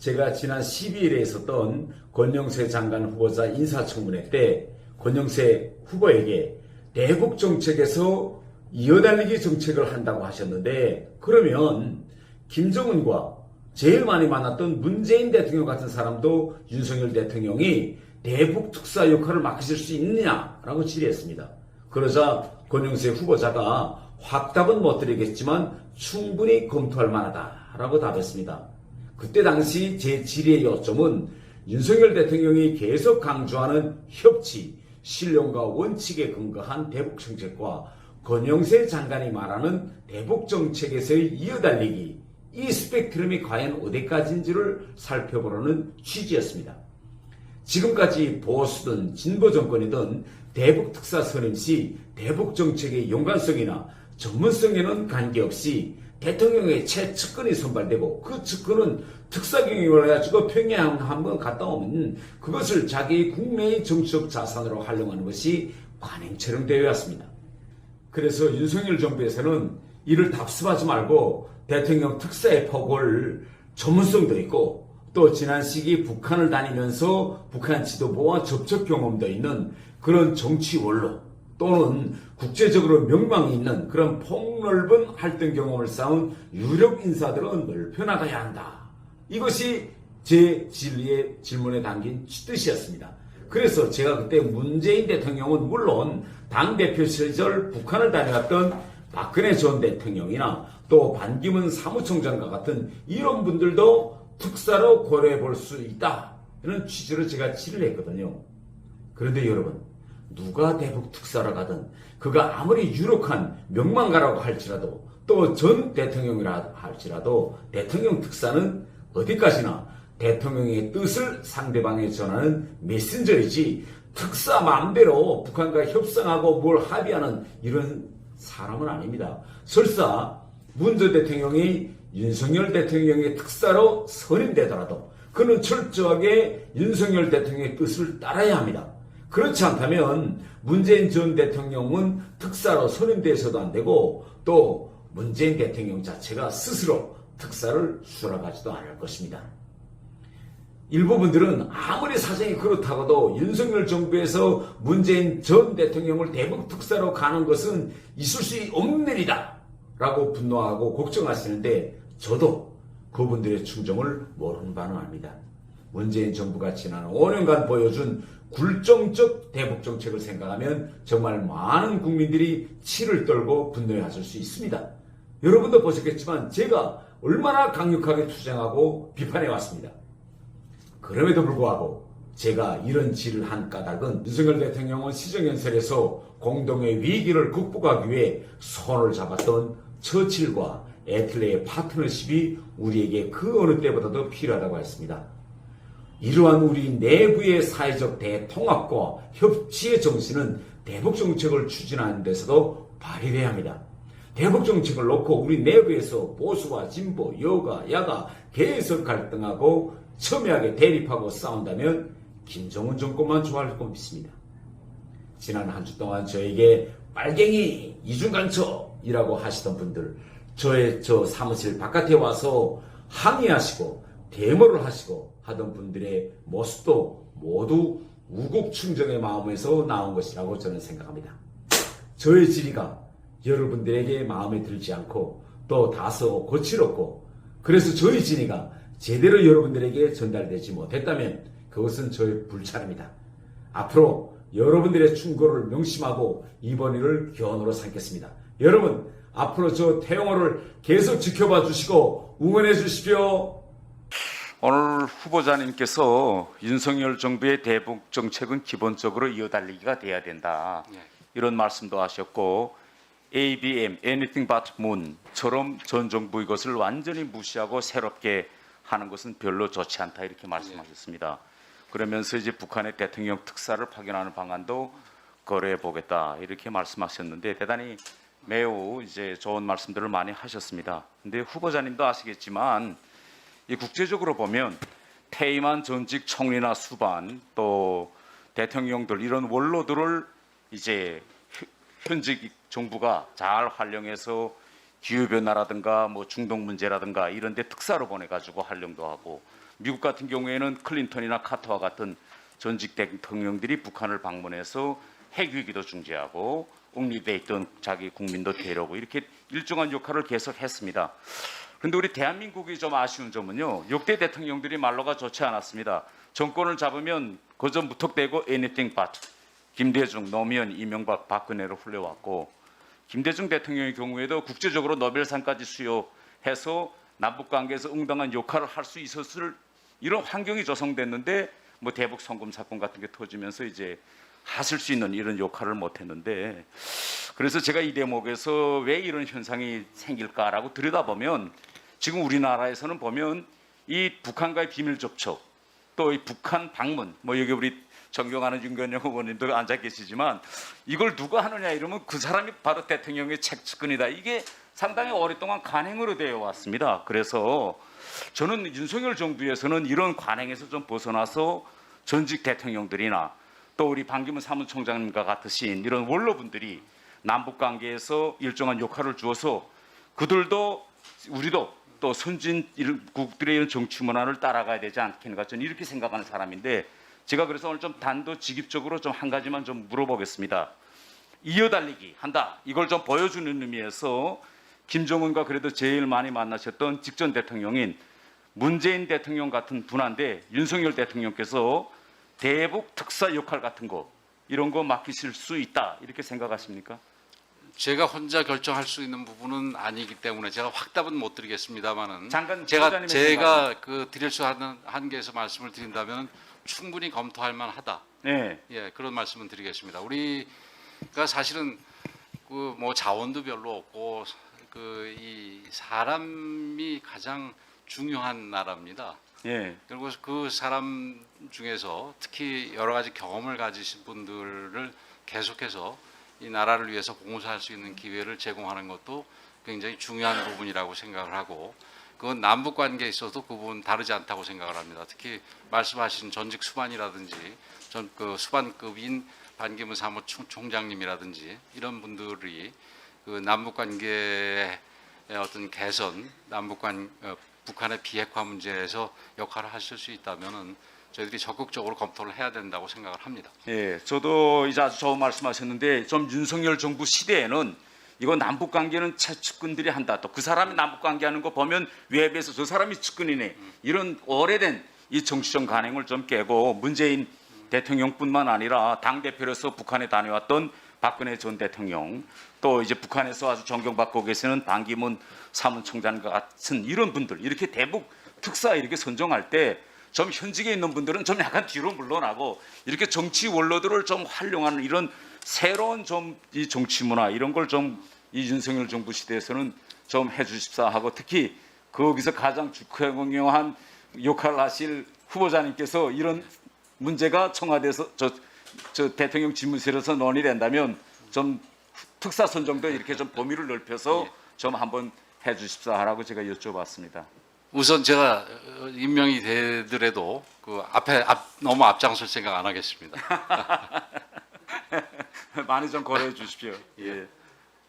제가 지난 12일에 있었던 권영세 장관 후보자 인사청문회 때 권영세 후보에게 대북 정책에서 이어달리기 정책을 한다고 하셨는데 그러면 김정은과 제일 많이 만났던 문재인 대통령 같은 사람도 윤석열 대통령이 대북 특사 역할을 맡으실 수 있느냐라고 질의했습니다. 그러자 권영세 후보자가 확답은 못 드리겠지만 충분히 검토할 만하다라고 답했습니다. 그때 당시 제 질의의 요점은 윤석열 대통령이 계속 강조하는 협치, 신령과 원칙에 근거한 대북 정책과 권영세 장관이 말하는 대북 정책에서의 이어달리기 이 스펙트럼이 과연 어디까지인지를 살펴보려는 취지였습니다. 지금까지 보수든 진보 정권이든 대북 특사 선임 시 대북 정책의 연관성이나 전문성에는 관계없이 대통령의 최측근이 선발되고 그 측근은 특사 경영을 해가지고 평양 한번 갔다 오면 그것을 자기 국내의 정치적 자산으로 활용하는 것이 관행처럼 되어 왔습니다. 그래서 윤석열 정부에서는 이를 답습하지 말고 대통령 특사의 폭을 전문성도 있고 또 지난 시기 북한을 다니면서 북한 지도부와 접촉 경험도 있는 그런 정치 원로 또는 국제적으로 명망이 있는 그런 폭넓은 활동 경험을 쌓은 유력 인사들은 넓혀나가야 한다. 이것이 제 진리의 질문에 담긴 뜻이었습니다. 그래서 제가 그때 문재인 대통령은 물론 당대표 시절 북한을 다녀갔던 박근혜 전 대통령이나 또 반기문 사무총장과 같은 이런 분들도 특사로 고려해 볼 수 있다. 이런 취지로 제가 질의를 했거든요. 그런데 여러분, 누가 대북 특사로 가든 그가 아무리 유력한 명망가라고 할지라도 또 전 대통령이라 할지라도 대통령 특사는 어디까지나 대통령의 뜻을 상대방에 전하는 메신저이지 특사 마음대로 북한과 협상하고 뭘 합의하는 이런 사람은 아닙니다. 설사 문 전 대통령이 윤석열 대통령의 특사로 선임되더라도 그는 철저하게 윤석열 대통령의 뜻을 따라야 합니다. 그렇지 않다면 문재인 전 대통령은 특사로 선임돼서도 안 되고 또 문재인 대통령 자체가 스스로 특사를 수락하지도 않을 것입니다. 일부 분들은 아무리 사정이 그렇다고도 윤석열 정부에서 문재인 전 대통령을 대북 특사로 가는 것은 있을 수 없는 일이다. 라고 분노하고 걱정하시는데 저도 그분들의 충정을 모르는 바는 압니다. 문재인 정부가 지난 5년간 보여준 굴종적 대북 정책을 생각하면 정말 많은 국민들이 치를 떨고 분노해 하실 수 있습니다. 여러분도 보셨겠지만 제가 얼마나 강력하게 투쟁하고 비판해 왔습니다. 그럼에도 불구하고 제가 이런 질을 한 까닭은 윤석열 대통령은 시정연설에서 공동의 위기를 극복하기 위해 손을 잡았던 처칠과 애틀레의 파트너십이 우리에게 그 어느 때보다도 필요하다고 했습니다. 이러한 우리 내부의 사회적 대통합과 협치의 정신은 대북 정책을 추진하는 데서도 발휘돼야 합니다. 대북 정책을 놓고 우리 내부에서 보수와 진보, 여가, 야가 계속 갈등하고 첨예하게 대립하고 싸운다면 김정은 정권만 좋아할 것 믿습니다. 지난 한 주 동안 저에게 빨갱이 이중간첩이라고 하시던 분들 저의 저 사무실 바깥에 와서 항의하시고 데모를 하시고 하던 분들의 모습도 모두 우국 충정의 마음에서 나온 것이라고 저는 생각합니다. 저의 질의가 여러분들에게 마음에 들지 않고 또 다소 거칠었고 그래서 저의 진의가 제대로 여러분들에게 전달되지 못했다면 그것은 저의 불찰입니다. 앞으로 여러분들의 충고를 명심하고 이번 일을 교훈으로 삼겠습니다. 여러분 앞으로 저 태영호를 계속 지켜봐 주시고 응원해 주십시오. 오늘 후보자님께서 윤석열 정부의 대북 정책은 기본적으로 이어달리기가 돼야 된다. 이런 말씀도 하셨고 ABM, Anything But Moon처럼 전 정부 이것을 완전히 무시하고 새롭게 하는 것은 별로 좋지 않다 이렇게 말씀하셨습니다. 그러면서 이제 북한의 대통령 특사를 파견하는 방안도 거래해 보겠다 이렇게 말씀하셨는데 대단히 매우 이제 좋은 말씀들을 많이 하셨습니다. 근데 후보자님도 아시겠지만 이 국제적으로 보면 퇴임한 전직 총리나 수반 또 대통령들 이런 원로들을 이제 현- 현직 정부가 잘 활용해서 기후 변화라든가 뭐 중동 문제라든가 이런 데 특사로 보내 가지고 활용도 하고 미국 같은 경우에는 클린턴이나 카터와 같은 전직 대통령들이 북한을 방문해서 핵 위기도 중재하고 옥립돼 있던 자기 국민도 데려오고 이렇게 일정한 역할을 계속 했습니다. 그런데 우리 대한민국이 좀 아쉬운 점은요. 역대 대통령들이 말로가 좋지 않았습니다. 정권을 잡으면 그저 무턱대고 anything but 김대중, 노무현, 이명박, 박근혜로 흘려왔고 김대중 대통령의 경우에도 국제적으로 노벨상까지 수여해서 남북 관계에서 응당한 역할을 할 수 있었을 이런 환경이 조성됐는데 뭐 대북 송금 사건 같은 게 터지면서 이제 하실 수 있는 이런 역할을 못 했는데 그래서 제가 이 대목에서 왜 이런 현상이 생길까라고 들여다보면 지금 우리나라에서는 보면 이 북한과의 비밀 접촉 또 이 북한 방문 뭐 여기 우리 존경하는 윤건영 의원님도 앉아 계시지만 이걸 누가 하느냐 이러면 그 사람이 바로 대통령의 책측근이다. 이게 상당히 오랫동안 관행으로 되어 왔습니다. 그래서 저는 윤석열 정부에서는 이런 관행에서 좀 벗어나서 전직 대통령들이나 또 우리 반기문 사무총장님과 같으신 이런 원로분들이 남북 관계에서 일정한 역할을 주어서 그들도 우리도 또 선진국들의 이런 정치 문화를 따라가야 되지 않겠는가 저는 이렇게 생각하는 사람인데 제가 그래서 오늘 좀 단도직입적으로 좀 한 가지만 좀 물어보겠습니다. 이어달리기 한다. 이걸 좀 보여주는 의미에서 김정은과 그래도 제일 많이 만나셨던 직전 대통령인 문재인 대통령 같은 분한테 윤석열 대통령께서 대북 특사 역할 같은 거 이런 거 맡기실 수 있다 이렇게 생각하십니까? 제가 혼자 결정할 수 있는 부분은 아니기 때문에 제가 확답은 못 드리겠습니다만은 잠깐 제가 제가 그 드릴 수 있는 한계에서 말씀을 드린다면 충분히 검토할 만하다. 네, 예, 그런 말씀은 드리겠습니다. 우리가 사실은 그 뭐 자원도 별로 없고 그 이 사람이 가장 중요한 나라입니다. 예, 그리고 그 사람 중에서 특히 여러 가지 경험을 가지신 분들을 계속해서 이 나라를 위해서 봉사할 수 있는 기회를 제공하는 것도 굉장히 중요한 부분이라고 생각을 하고 그건 남북 관계에 있어도 그 부분 다르지 않다고 생각을 합니다. 특히 말씀하신 전직 수반이라든지 전 그 수반급인 반기문 사무총장님이라든지 이런 분들이 그 남북 관계의 어떤 개선, 남북 관 어, 북한의 비핵화 문제에서 역할을 하실 수 있다면은 저희들이 적극적으로 검토를 해야 된다고 생각을 합니다. 예, 저도 이제 아주 좋은 말씀하셨는데 좀 윤석열 정부 시대에는 이거 남북 관계는 최측근들이 한다. 또 그 사람이 남북 관계하는 거 보면 웹에서 저 사람이 측근이네. 이런 오래된 이 정치적 관행을 좀 깨고 문재인 대통령뿐만 아니라 당 대표로서 북한에 다녀왔던 박근혜 전 대통령 또 이제 북한에서 아주 존경받고 계시는 반기문 사무총장 같은 이런 분들 이렇게 대북 특사 이렇게 선정할 때 좀 현직에 있는 분들은 좀 약간 뒤로 물러나고 이렇게 정치 원로들을 좀 활용하는 이런 새로운 좀 이 정치 문화 이런 걸 좀이 윤석열 정부 시대에서는 좀 해주십사 하고 특히 거기서 가장 중요한 역할을 하실 후보자님께서 이런 문제가 청와대에서 저, 저 대통령 집무실에서 논의된다면 좀 특사 선정도 이렇게 좀 범위를 넓혀서 좀 한번 해주십사 하라고 제가 여쭤봤습니다. 우선 제가 어, 임명이 되더라도 그 앞에 앞, 너무 앞장설 생각 안 하겠습니다. 많이 좀 고려해 주십시오. 예.